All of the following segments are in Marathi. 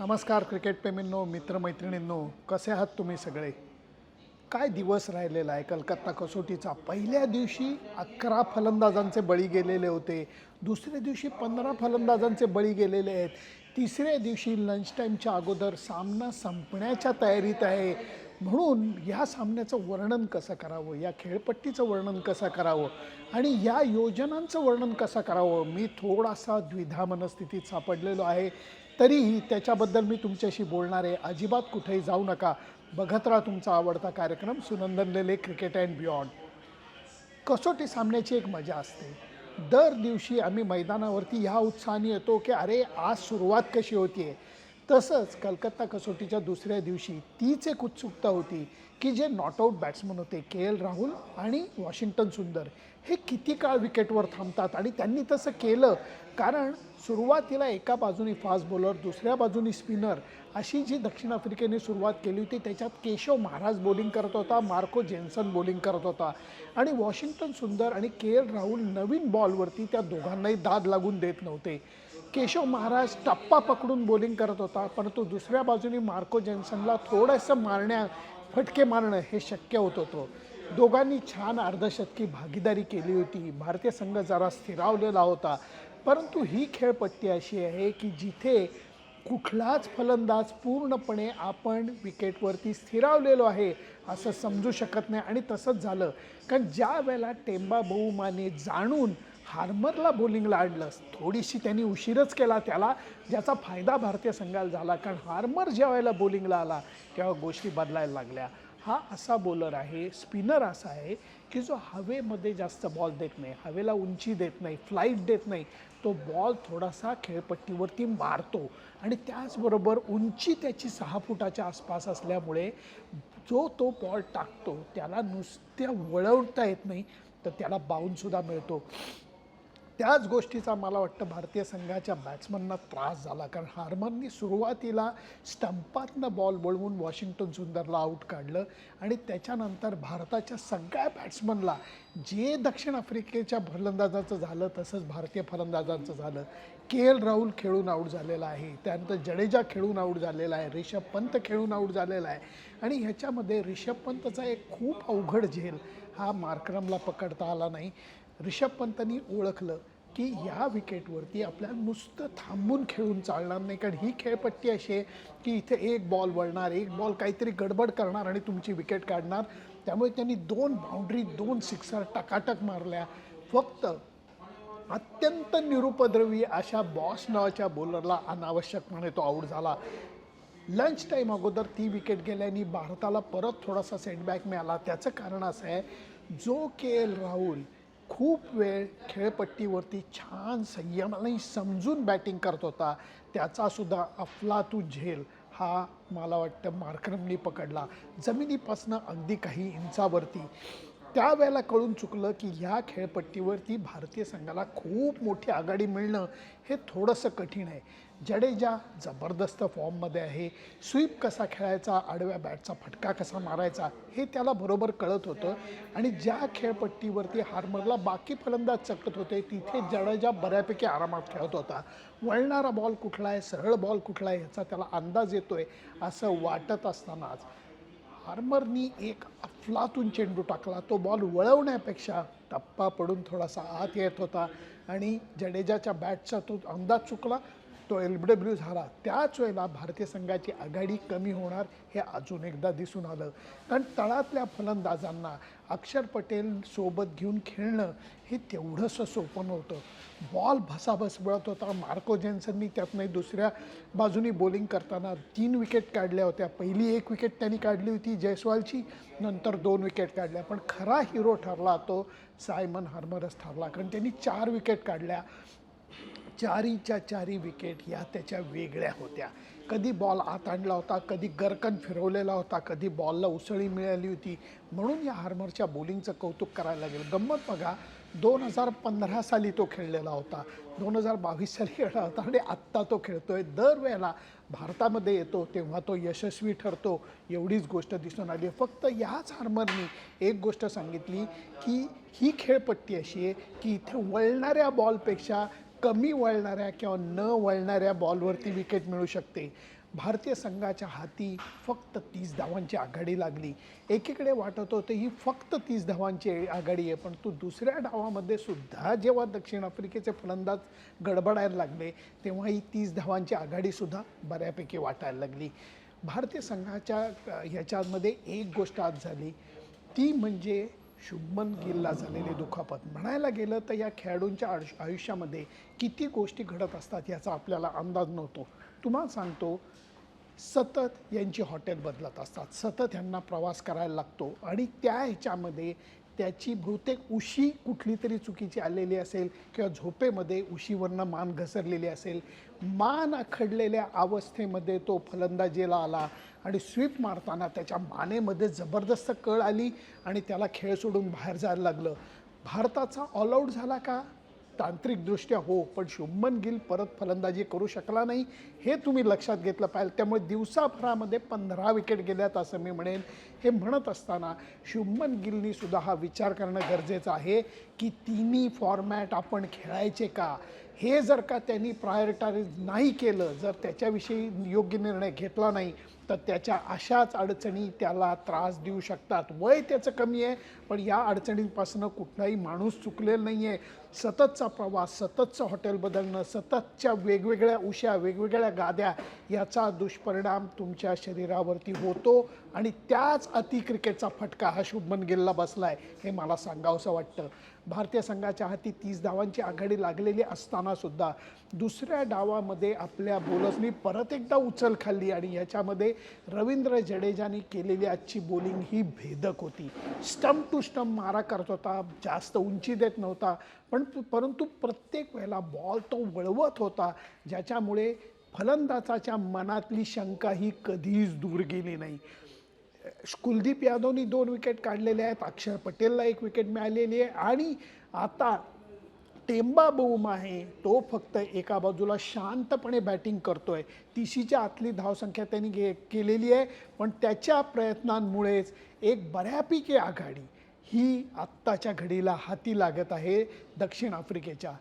नमस्कार क्रिकेटप्रेमींनो मित्रमैत्रिणींनो कसे आहात तुम्ही सगळे? काय दिवस राहिलेला आहे? कलकत्ता कसोटीचा पहिल्या दिवशी अकरा फलंदाजांचे बळी गेलेले होते. दुसऱ्या दिवशी पंधरा फलंदाजांचे बळी गेलेले आहेत. तिसऱ्या दिवशी लंच टाईमच्या अगोदर सामना संपण्याच्या तयारीत आहे. म्हणून या सामन्याचं वर्णन कसं करावं? या खेळपट्टीचं वर्णन कसं करावं? आणि या योजनांचं वर्णन कसं करावं? मी थोडासा द्विधा मनस्थितीत सापडलेलो आहे. तरीही त्याच्याबद्दल मी तुमच्याशी बोलणार आहे. अजिबात कुठेही जाऊ नका. बघत राहा तुमचा आवडता कार्यक्रम Sunandan Lele cricket and beyond. कसोटी सामन्याची एक मजा असते. दर दिवशी आम्ही मैदानावरती ह्या उत्साहाने येतो की अरे आज सुरुवात कशी होती आहे तसंच कलकत्ता कसोटीच्या दुसऱ्या दिवशी तीच एक उत्सुकता होती की जे नॉट आऊट बॅट्समन होते के एल राहुल आणि वॉशिंग्टन सुंदर हे किती काळ विकेटवर थांबतात आणि त्यांनी तसं केलं. कारण सुरुवातीला एका बाजूनी फास्ट बॉलर दुसऱ्या बाजूनी स्पिनर अशी जी दक्षिण आफ्रिकेने सुरुवात केली होती त्याच्यात केशव महाराज बॉलिंग करत होता मार्को जेन्सन बॉलिंग करत होता. आणि वॉशिंग्टन सुंदर आणि के एल राहुल नवीन बॉलवरती त्या दोघांनाही दाद लागून देत नव्हते. केशव महाराज टप्पा पकडून बॉलिंग करत होता परंतु दुसऱ्या बाजूने मार्को जेन्सनला थोडंसं मारण्या फटके मारणं हे शक्य होत होतं. दोघांनी छान अर्धशतकी भागीदारी केली होती. भारतीय संघ जरा स्थिरावलेला होता परंतु ही खेळपट्टी अशी आहे की जिथे कुठलाच फलंदाज पूर्णपणे आपण विकेटवरती स्थिरावलेलो आहे असं समजू शकत नाही. आणि तसंच झालं. कारण ज्या वेळेला टेंबा बहुमाने जाणून हार्मरला बॉलिंगला आणलं थोडीशी त्यांनी उशीरच केला त्याला ज्याचा फायदा भारतीय संघाला झाला. कारण हार्मर ज्या वेळेला बॉलिंगला आला तेव्हा गोष्टी बदलायला लागल्या. हा असा बॉलर आहे स्पिनर असा आहे की जो हवेमध्ये जास्त बॉल देत नाही. हवेला उंची देत नाही फ्लाईट देत नाही. तो बॉल थोडासा खेळपट्टीवरती मारतो. आणि त्याचबरोबर उंची त्याची सहा फुटाच्या आसपास असल्यामुळे जो तो बॉल टाकतो त्याला नुसत्या वळवता येत नाही तर त्याला बाऊनसुद्धा मिळतो. त्याच गोष्टीचा मला वाटतं भारतीय संघाच्या बॅट्समनना त्रास झाला. कारण हार्मननी सुरुवातीला स्टंपातनं बॉल वळवून वॉशिंग्टन सुंदरला आऊट काढलं आणि त्याच्यानंतर भारताच्या सगळ्या बॅट्समनला जे दक्षिण आफ्रिकेच्या फलंदाजाचं झालं तसंच भारतीय फलंदाजांचं झालं. के एल राहुल खेळून आऊट झालेला आहे. त्यानंतर जडेजा खेळून आऊट झालेला आहे. रिषभ पंत खेळून आऊट झालेला आहे. आणि ह्याच्यामध्ये रिषभ पंतचा एक खूप अवघड झेल हा मार्क्रमला पकडता आला नाही. रिषभ पंतनी ओळखलं की ह्या विकेटवरती आपल्याला नुसतं थांबून खेळून चालणार नाही. कारण ही खेळपट्टी अशी आहे की इथे एक बॉल वळणार एक बॉल काहीतरी गडबड करणार आणि तुमची विकेट काढणार. त्यामुळे त्यांनी दोन बाउंड्री दोन सिक्सर टकाटक मारल्या. फक्त अत्यंत निरुपद्रवी अशा बॉस नावाच्या बॉलरला अनावश्यकपणे तो आऊट झाला. लंच टाईम अगोदर ती विकेट गेल्याने भारताला परत थोडासा सेटबॅक मिळाला. त्याचं कारण असं आहे जो के एल राहुल खूप वेळ खेळपट्टीवरती छान संयमाने समजून बॅटिंग करत होता. त्याचासुद्धा अफलातू झेल हा मला वाटतं मार्करमनी पकडला. जमिनीपासनं अगदी काही इंचावरती. त्यावेळेला कळून चुकलं की ह्या खेळपट्टीवरती भारतीय संघाला खूप मोठी आघाडी मिळणं हे थोडंसं कठीण आहे. जडेजा जबरदस्त फॉर्ममध्ये आहे. स्वीप कसा खेळायचा आडव्या बॅटचा फटका कसा मारायचा हे त्याला बरोबर कळत होतं. आणि ज्या खेळपट्टीवरती हार्मरला बाकी फलंदाज चकत होते तिथे जडेजा बऱ्यापैकी आरामात खेळत होता. वळणारा बॉल कुठला आहे सरळ बॉल कुठला आहे ह्याचा त्याला अंदाज येतो आहे असं वाटत असतानाच. हार्मरनी एक अफलातून चेंडू टाकला. तो बॉल वळवण्यापेक्षा टप्पा पडून थोडासा आत येत होता. आणि जडेजाच्या बॅटचा तो अंदाज चुकला. तो एल बी डब्ल्यू झाला. त्याच वेळेला भारतीय संघाची आघाडी कमी होणार हे अजून एकदा दिसून आलं. कारण तळातल्या फलंदाजांना अक्षर पटेल सोबत घेऊन खेळणं हे तेवढंसं सोपं नव्हतं. बॉल भसाभस मिळत होता. मार्को जेन्सननी त्यातनं दुसऱ्या बाजूनी बॉलिंग करताना तीन विकेट काढल्या होत्या. पहिली एक विकेट त्यांनी काढली होती जयस्वालची नंतर दोन विकेट काढल्या. पण खरा हिरो ठरला तो सायमन हर्मरस ठरला. कारण त्यांनी चार विकेट काढल्या. चारीच्या चारी विकेट ह्या त्याच्या वेगळ्या होत्या. कधी बॉल आत आणला होता कधी गरकन फिरवलेला होता कधी बॉलला उसळी मिळाली होती. म्हणून या हार्मरच्या बॉलिंगचं कौतुक करायला लागेल. गंमत बघा दोन हजार पंधरा साली तो खेळलेला होता. दोन हजार बावीस साली खेळला होता आणि आत्ता तो खेळतोय. दरवेळेला भारतामध्ये येतो तेव्हा तो यशस्वी ठरतो. एवढीच गोष्ट दिसून आली. फक्त याच हार्मरनी एक गोष्ट सांगितली की ही खेळपट्टी अशी आहे की इथे वळणाऱ्या बॉलपेक्षा कमी वळणाऱ्या किंवा न वळणाऱ्या बॉलवरती विकेट मिळू शकते. भारतीय संघाच्या हाती फक्त तीस धावांची आघाडी लागली. एकीकडे वाटत होतं ही फक्त तीस धावांची आघाडी आहे पण तू दुसऱ्या डावामध्ये सुद्धा जेव्हा दक्षिण आफ्रिकेचे फलंदाज गडबडायला लागले तेव्हा ही तीस धावांची आघाडीसुद्धा बऱ्यापैकी वाटायला लागली. भारतीय संघाच्या ह्याच्यामध्ये एक गोष्ट आज झाली. ती म्हणजे शुभमन गिलला झालेले दुखापत. म्हणायला गेलं तर या खेळाडूंच्या आयुष आयुष्यामध्ये किती गोष्टी घडत असतात याचा आपल्याला अंदाज नव्हतो. तुम्हाला सांगतो सतत यांची हॉटेल बदलत असतात. सतत यांना प्रवास करायला लागतो आणि त्या ह्याच्यामध्ये त्याची बहुतेक उशी कुठली तरी चुकीची आलेली असेल किंवा झोपेमध्ये उशीवरनं मान घसरलेली असेल. मान आखडलेल्या अवस्थेमध्ये तो फलंदाजीला आला आणि स्वीप मारताना त्याच्या मानेमध्ये जबरदस्त कळ आली आणि त्याला खेळ सोडून बाहेर जायला लागलं. भारताचा ऑलआउट झाला का? तांत्रिकदृष्ट्या हो पण शुभमन गिल परत फलंदाजी करू शकला नाही हे तुम्ही लक्षात घेतलं पाहिजे. त्यामुळे दिवसाभरामध्ये पंधरा विकेट गेल्यात असं मी म्हणेन. हे म्हणत असताना शुभमन गिलनी सुद्धा हा विचार करणं गरजेचं आहे की तिन्ही फॉर्मॅट आपण खेळायचे का? हे जर का त्यांनी प्रायोरिटाईज नाही केलं जर त्याच्याविषयी योग्य निर्णय घेतला नाही तर त्याच्या अशाच अडचणी त्याला त्रास देऊ शकतात. वय त्याचं कमी आहे पण या अडचणींपासून कुठलाही माणूस चुकलेला नाही आहे सततचा प्रवास सततचं हॉटेल बदलणं सततच्या वेगवेगळ्या उशा वेगवेगळ्या गाद्या याचा दुष्परिणाम तुमच्या शरीरावरती होतो आणि त्याच अति क्रिकेटचा फटका हा शुभमन गिलला बसला आहे हे मला सांगावंसं वाटतं. भारतीय संघाच्या हाती तीस धावांची आघाडी लागलेली असताना सुद्धा दुसऱ्या डावामध्ये आपल्या बोलर्सनी परत एकदा उचल खाल्ली आणि याच्यामध्ये रवींद्र जडेजाने केलेली आजची बॉलिंग ही भेदक होती. स्टंप टू स्टंप मारा करत होता जास्त उंची देत नव्हता पण परंतु प्रत्येक वेळेला बॉल तो वळवत होता ज्याच्यामुळे फलंदाजाच्या मनातली शंका ही कधीच दूर गेली नाही. कुलदीप यादवनी दोन विकेट काढलेले आहेत. अक्षर पटेलला एक विकेट मिळालेली आहे. आणि आता टेंबा बूम आहे. तो फक्त एका बाजूला शांतपणे बॅटिंग करतोय. तिशीच्या आतली धावसंख्या त्यांनी घे केलेली आहे. पण त्याच्या प्रयत्नांमुळेच एक बऱ्यापैकी आघाडी ही आत्ताच्या घडीला हाती लागत आहे दक्षिण आफ्रिकेच्या.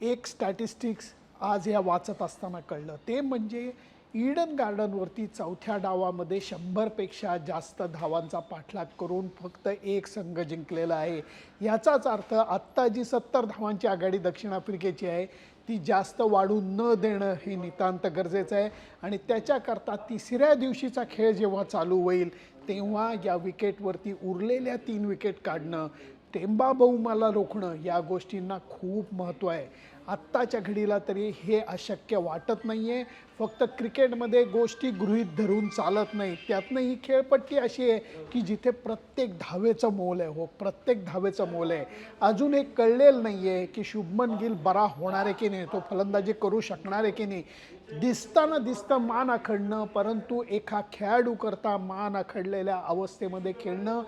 एक स्टॅटिस्टिक्स आज या वाचत असताना कळलं. ते म्हणजे ईडन गार्डनवरती चौथ्या डावामध्ये शंभरपेक्षा जास्त धावांचा पाठलाग करून फक्त एक संघ जिंकलेला आहे. याचाच अर्थ आत्ता जी सत्तर धावांची आघाडी दक्षिण आफ्रिकेची आहे ती जास्त वाढू न देणं हे नितांत गरजेचं आहे. आणि त्याच्याकरता तिसऱ्या दिवशीचा खेळ जेव्हा चालू होईल तेव्हा या विकेटवरती उरलेल्या तीन विकेट काढणं टेंबा बहुमाला रोखणं या गोष्टींना खूप महत्त्व आहे. आत्ताच्या घडीला तरी हे अशक्य वाटत नाही आहे फक्त क्रिकेटमध्ये गोष्टी गृहीत धरून चालत नाही त्यातनं ही खेळपट्टी अशी आहे की जिथे प्रत्येक धावेचं मोल आहे हो प्रत्येक धावेचं मोल आहे. अजून एक कळलेलं नाही आहे की शुभमन गिल बरा होणार आहे की नाही तो फलंदाजी करू शकणार आहे की नाही. दिसताना दिसतं मान आखडणं परंतु एका खेळाडू करता मान आखडलेल्या अवस्थेमध्ये खेळणं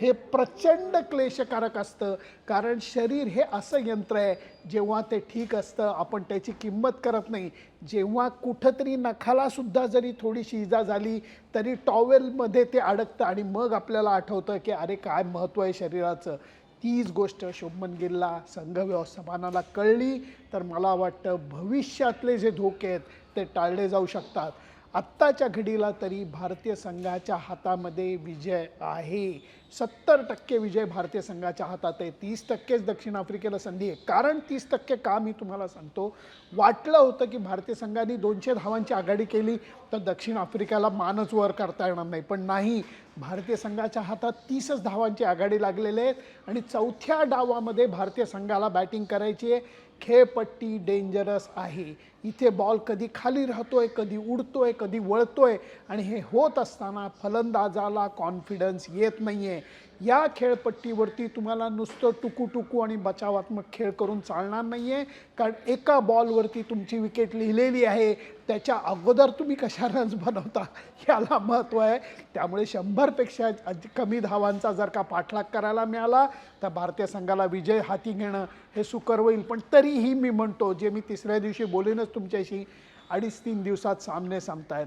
हे प्रचंड क्लेशकारक असतं. कारण शरीर हे असं यंत्र आहे जेव्हा ते ठीक असतं आपण त्याची किंमत करत नाही. जेव्हा कुठंतरी नखालासुद्धा जरी थोडीशी इजा झाली तरी टॉवेलमध्ये ते अडकतं आणि मग आपल्याला आठवतं की अरे काय महत्त्व आहे शरीराचं. तीच गोष्ट शुभमन गिलला संघ व्यवस्थापनाला कळली तर मला वाटतं भविष्यातले जे धोके आहेत ते टाळले जाऊ शकतात. आत्ताच्या घडीला तरी भारतीय संघाच्या हातामध्ये विजय आहे. सत्तर टक्के विजय भारतीय संघाच्या हातात आहे. तीस टक्केच दक्षिण आफ्रिकेला संधी आहे. कारण तीस टक्के का मी तुम्हाला सांगतो? वाटलं होतं की भारतीय संघाने दोनशे धावांची आघाडी केली तर दक्षिण आफ्रिकेला मानच वर करता येणार नाही. पण नाही भारतीय संघाच्या हातात तीसच धावांची आघाडी लागलेले आहेत आणि चौथ्या डावामध्ये भारतीय संघाला बॅटिंग करायची आहे. खेळपट्टी डेंजरस आहे. इथे बॉल कधी खाली राहतोय कधी उडतोय कधी वळतोय आणि हे होत असताना फलंदाजाला कॉन्फिडन्स येत नाही आहे या खेळपट्टीवरती तुम्हाला नुसतं टुकू टुकू आणि बचावात्मक खेळ करून चालणार नाही आहे कारण एका बॉलवरती तुमची विकेट लिहिलेली आहे. त्याच्या अगोदर तुम्ही कशा रन्स बनवता याला महत्त्व आहे. त्यामुळे शंभरपेक्षा कमी धावांचा जर का पाठलाग करायला मिळाला तर भारतीय संघाला विजय हाती घेणं हे सुकर होईल. पण तरीही मी म्हणतो जे मी तिसऱ्या दिवशी बोलेनच तुमच्याशी अडीच तीन दिवसात सामने संपतायत.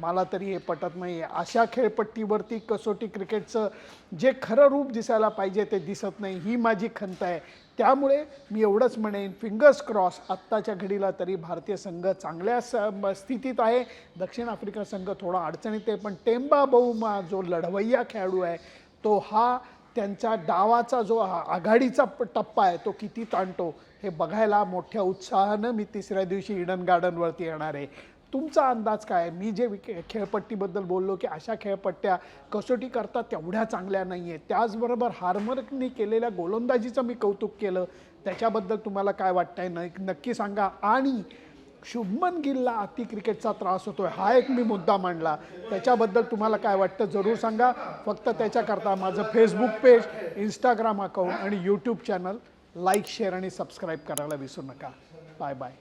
मला तरी हे पटत नाही आहे अशा खेळपट्टीवरती कसोटी क्रिकेटचं जे खरं रूप दिसायला पाहिजे ते दिसत नाही ही माझी खंत आहे. त्यामुळे मी एवढंच म्हणेन फिंगर्स क्रॉस आत्ताच्या घडीला तरी भारतीय संघ चांगल्या स म- स्थितीत आहे. दक्षिण आफ्रिका संघ थोडा अडचणीत आहे पण टेंबा बहुमा जो लढवय्या खेळाडू आहे तो हा त्यांच्या डावाचा जो आघाडीचा टप्पा आहे तो किती ताणतो हे बघायला मोठ्या उत्साहानं मी तिसऱ्या दिवशी इडन गार्डनवरती येणार आहे. तुमचा अंदाज काय मी जे खेळपट्टीबद्दल बोललो की अशा खेळपट्ट्या कसोटी करता तेवढ्या चांगल्या नाही आहेत. त्याचबरोबर हार्मरकने केलेल्या गोलंदाजीचं मी कौतुक केलं. त्याच्याबद्दल तुम्हाला काय वाटतंय? न नक्की सांगा. आणि शुभमन गिलला अति क्रिकेटचा त्रास होतोय. हा एक मी मुद्दा मांडला. त्याच्याबद्दल तुम्हाला काय वाटतं? जरूर सांगा. फक्त त्याच्याकरता माझं फेसबुक पेज इंस्टाग्राम अकाउंट आणि यूट्यूब चॅनल लाईक शेअर आणि सबस्क्राईब करायला विसरू नका. Bye bye